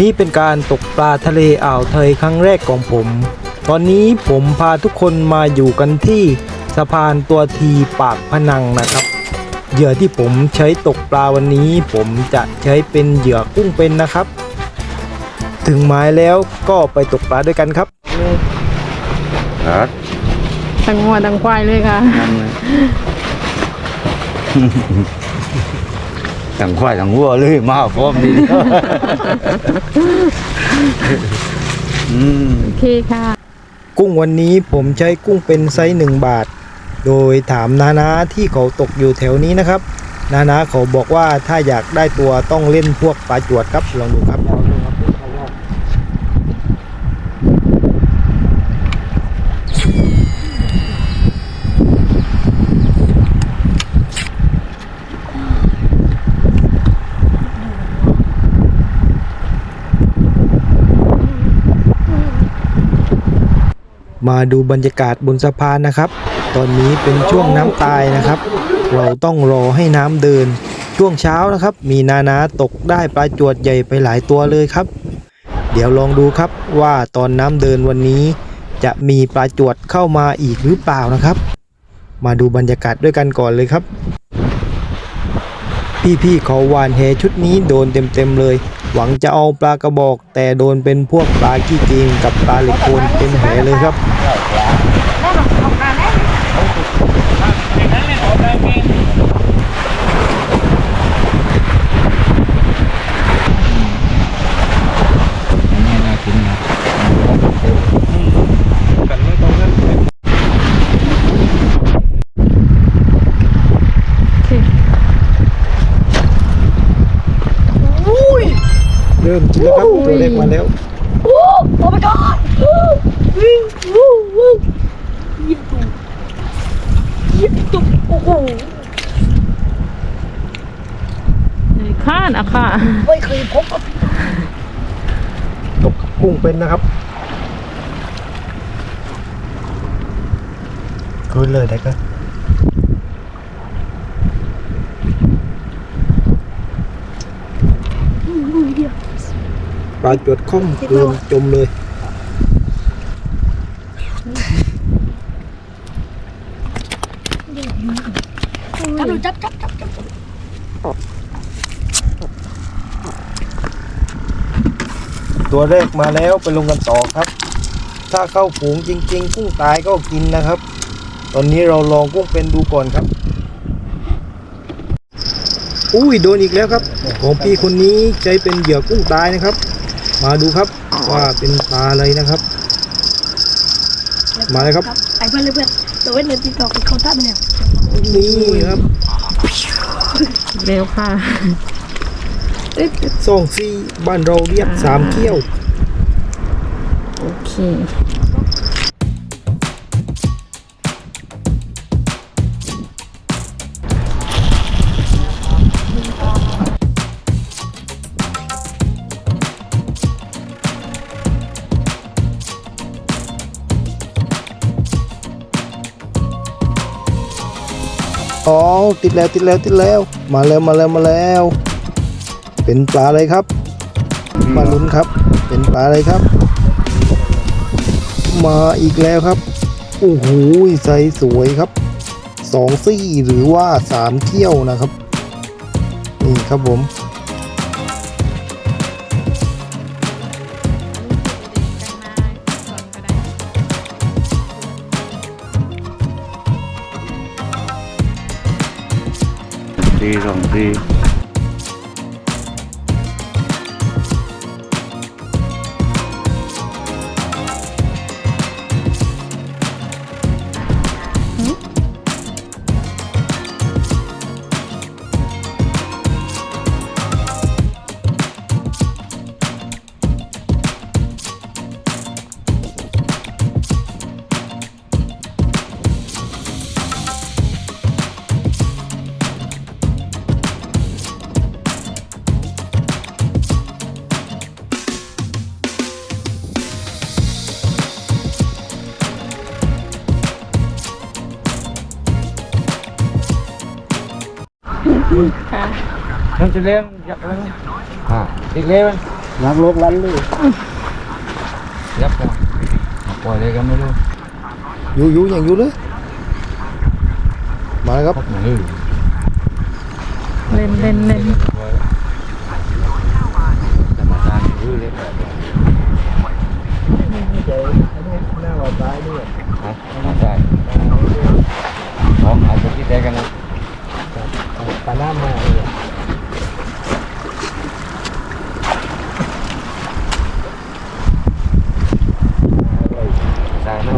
นี่เป็นการตกปลาทะเลอ่าวไทยครั้งแรกของผม ตอนนี้ผมพาทุกคนมาอยู่กันที่สะพานตัวทีปากพนังนะครับเหยื่อที่ผมใช้ตกปลาวันนี้ ผมจะใช้เป็นเหยื่อกุ้งเป็นนะครับ ถึงหมายแล้วก็ไปตกปลาด้วยกันครับครับทั้งงัวทั้งควายเลยค่ะนั่นเลย ทั้งควายทั้งวัวเลยมาพร้อมดีอืมโอเคค่ะ กุ้งวันนี้ผมใช้กุ้งเป็นไซส์หนึ่งบาท โดยถามนานาที่เขาตกอยู่แถวนี้นะครับ นานาเขาบอกว่าถ้าอยากได้ตัวต้องเล่นพวกปลาจวดครับลองดูครับ มา ดูบรรยากาศบนสะพานนะครับ ตอนนี้เป็นช่วงน้ำตายนะครับ เราต้องรอให้น้ำเดิน ช่วงเช้านะครับ มีนานาตกได้ปลาจวดใหญ่ไปหลายตัวเลยครับ เดี๋ยวลองดูครับว่าตอนน้ำเดินวันนี้ จะมีปลาจวดเข้ามาอีกหรือเปล่านะครับ มาดูบรรยากาศด้วยกันก่อนเลยครับ พี่ๆเขาหวานแหชุดนี้โดนเต็มๆเลยหวังจะเอาปลากระบอกแต่โดนเป็นพวกปลาขี้เกงกับปลาเหล็กโคนเต็มแหเลยครับ นี่น่ากินนะ เริ่มกินแล้วครับตัวเล็กมาแล้วโอ้ my god วิ่งวู้วู้ยิบตุกยิบตุกโอ้โหข้านอะค่ะไม่เคยพบกับตกกับกุ้งเป็นนะครับคืนเลยได้ก็ ปลาจวดข้องคืนจมเลยจับดูจับจับจับจับตัวแรกมาแล้วไปลงกันต่อครับ ถ้าเข้าฝูงจริง ๆ กุ้งตายก็กินนะครับ ตอนนี้เราลองกุ้งเป็นดูก่อนครับอุ้ยโดนอีกแล้วครับ ของพี่คนนี้ใช้เป็นเหยื่อกุ้งตายนะครับ มาดูครับว่าเป็นปลาอะไรนะครับ มาเลยครับไอ้เพื่อนเลยเพื่อนตัวเว้นเดินติดต่อกับเขาท่าไปเนี่ยนี่ครับเร็วค่ะตึ๊ดซองซีบ้านเราเรียกสามเขี้ยว โอเค อ๋อติดแล้วติดแล้วติดแล้ว มาแล้วมาแล้วมาแล้ว เป็นปลาอะไรครับ มาลุ้นครับ เป็นปลาอะไรครับ มาอีกแล้วครับโอ้โหใสสวยครับสองซี่หรือว่าสามเขี้ยวนะครับ นี่ครับผม রে রাম রে ดีสองดีค่ะ Không chỉ lên, giặt lên. À, đi lên. รักโลกลันเลยยับกันปล่อยเลยก็ไม่รู้อยู่อยู่อย่างอยู่เลยมาครับพักหนึ่งเล่นเล่นเล่นธรรมดาอยู่เลยหน้าเราตายด้วยฮะไม่ได้ของอาจจะคิดได้กันนะปลาหน้ามาเลย ได้ไหม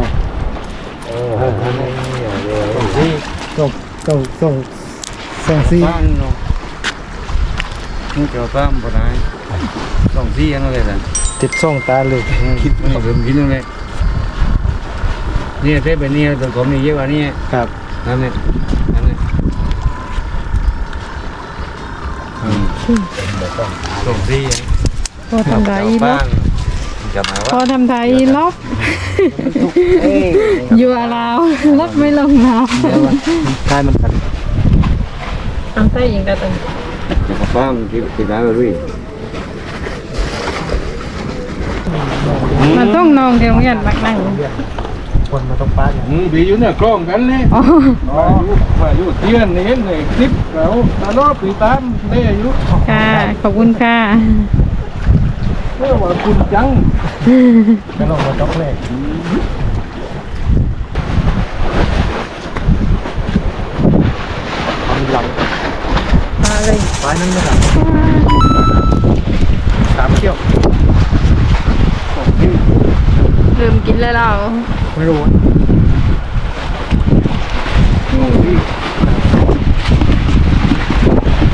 เออเออ ส่ง ส่งส่งส่งส่งซีบ้านเนาะนี่เจ้าบ้านบ่ได้สองที่ยังเลยนะติดส่งตาเลยคิดไม่เริ่มคิดเลยเนี่ยเทปเป็นเนี่ยตัวผมนี่เยอะกว่านี้ครับนั่นเนี่ยนั่นเนี่ยอืมสองที่พอทำได้ล็บ้าอ กนจะมาพอว่าทำได้ล็อกอยู่อาลาวล็อกไม่ลงน้ใช่มันกันำเอาใส่ยิงได้ตังจะบ้านที่ที่ร้านเราด้วยมันต้องนองเดียวกันบักนั่งคนมาต้องป้าอย่างอืมบีอยู่เนี่ยกล้องกันเลยอ๋อว่าอยู่ว่าอยู่เตียนนี่เห็นเลยคลิปเราตลอดปีตามเล่อยู่ค่ะขอบคุณค่ะเมื่อ ว่าคุณจังก็ลงมาต้องแรกทำหลังมาเลยป้ายนั่นนะครับสามเที่ยวลืมกินแล้วเราไม่รู้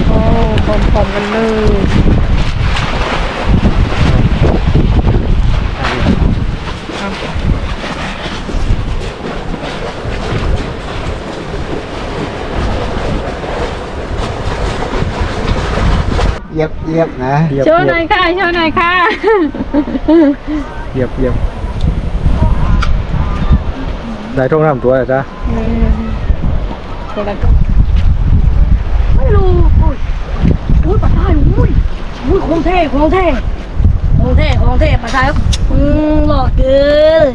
โอ้พร้อมๆกันเลยครับ เย็บเย็บนะเหยียบโชว์หน่อยค่ะโชว์หน่อยค่ะเหยียบเหยียบได้ท่องน้ำตัวเลยจ้ะคนละไม่รู้อุ้ยอุ้ยปลาไทยอุ้ยอุ้ยของเท่ของเท่ของเท่ของเท่ปลาไทยครับอืมหล่อเกิน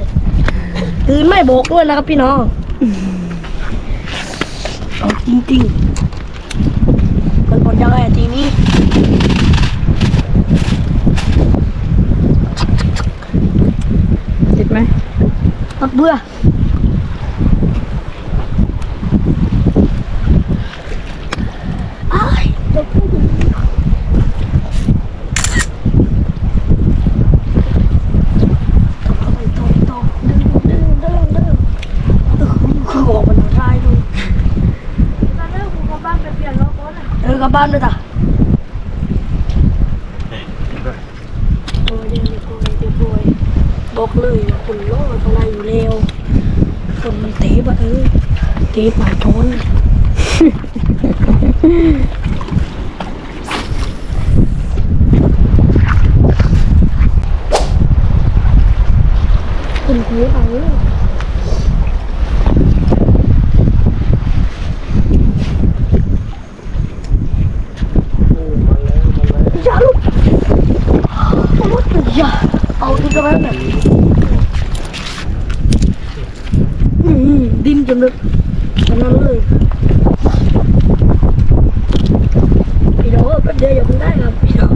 ตื่นไม่โบกด้วยนะครับพี่น้องเอาจริงๆมันผลยังไงทีนี้ ติดไหม ตัดเบื่ออ้ายจะพูดอย่างนี้ต่อต่อต่อดึงดึงดึ งดึงเออคือบอกมันทายดูเออกลับบ้านด้วยจ้ะโอ้ยเดี๋ยวโอ้ยเดี๋ยวโอ้ยบอกเลยว่าคนโลดอะไรอยู่เร็วคนมันเตะบะเออ เตะป่าชนคุณ นจนลึกขนาดนั้นเลยพี่น้องแป๊บเดียวอย่าเพิ่งได้ครับพี่น้อง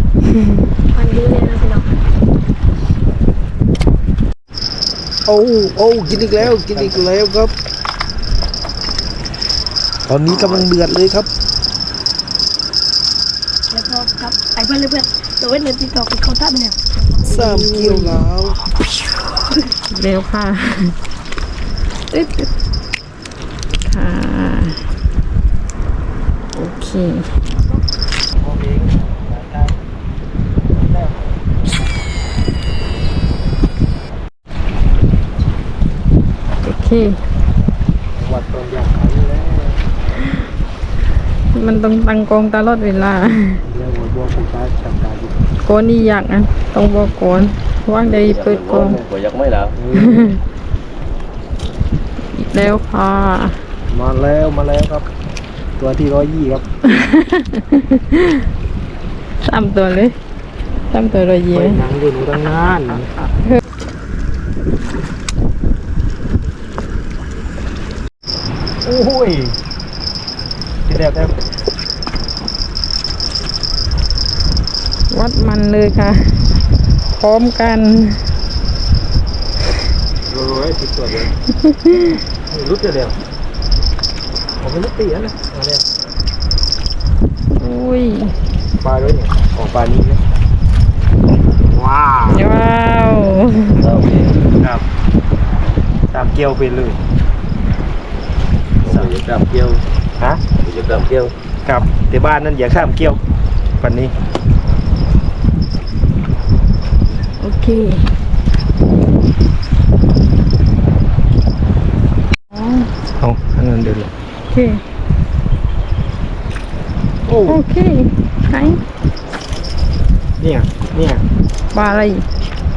พันเยอะเลยนะพี่น้องโอ้โอ้กินอีกแล้วกินอีกแล้วครับ ตอนนี้กำลังเดือดเลยครับ แล้วก็ครับไอ้เพื่อนเลยเพื่อนตัวเว้นในติ๊กต็อกเขาท่าไปเนี่ยสามเกี่ยวแล้วเร็วค่ะตึ๊ดตึ๊ดค่ะ โอเคโอเค วัดตอนอยากขันแล้วมันต้องตั้งกองตลอดเวลา เดี๋ยวหัวบัวผู้ชายจับตาอยู่โกนนี่อยากอะต้องบอกก่อนว่างใดเปิดกองผมอยากไม่แล้วอีกแล้วค่ะมาแล้วมาแล้วครับ ตัวที่ร้อยยี่ครับสามตัวเลยตามตัวเราเยไปอะนั่งอยู่หนูตั้งนานโอ้ยที่แรกได้วัดมันเลยค่ะ พร้อมกันโอ้ยติดตัวเดียวรุดเดียว ผมไม่รุดตีนะมาเนี่ยอุ้ยปลาด้วยเนี่ยของปลานี้เนี่ยว้าวว้าวครับตามเกลียวไปเลยสามจับเกี่ยวฮะจะจับเกี่ยวครับแต่บ้านนั้นอย่าข้ามเกลียวปันนี้โอเคอ๋อเอาอันนั้นเดินเลยโอ เค โอ้ โอเคไหนเนี่ย เนี่ยปลาอะไร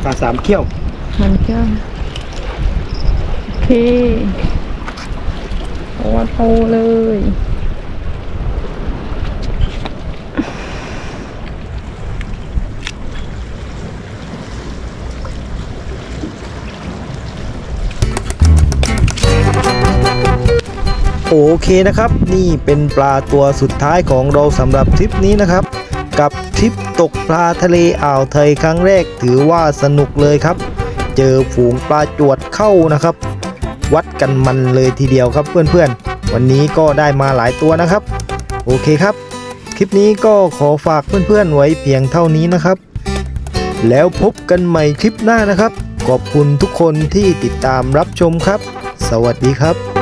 ปลาสามเขี้ยว มันก็โอเคตัวโตเลย โอเคนะครับ นี่เป็นปลาตัวสุดท้ายของเราสำหรับทริปนี้นะครับ กับทริปตกปลาทะเลอ่าวไทยครั้งแรกถือว่าสนุกเลยครับ เจอฝูงปลาจวดเข้านะครับ วัดกันมันเลยทีเดียวครับเพื่อนๆ วันนี้ก็ได้มาหลายตัวนะครับ โอเคครับ คลิปนี้ก็ขอฝากเพื่อนๆไว้เพียงเท่านี้นะครับ แล้วพบกันใหม่คลิปหน้านะครับ ขอบคุณทุกคนที่ติดตามรับชมครับ สวัสดีครับ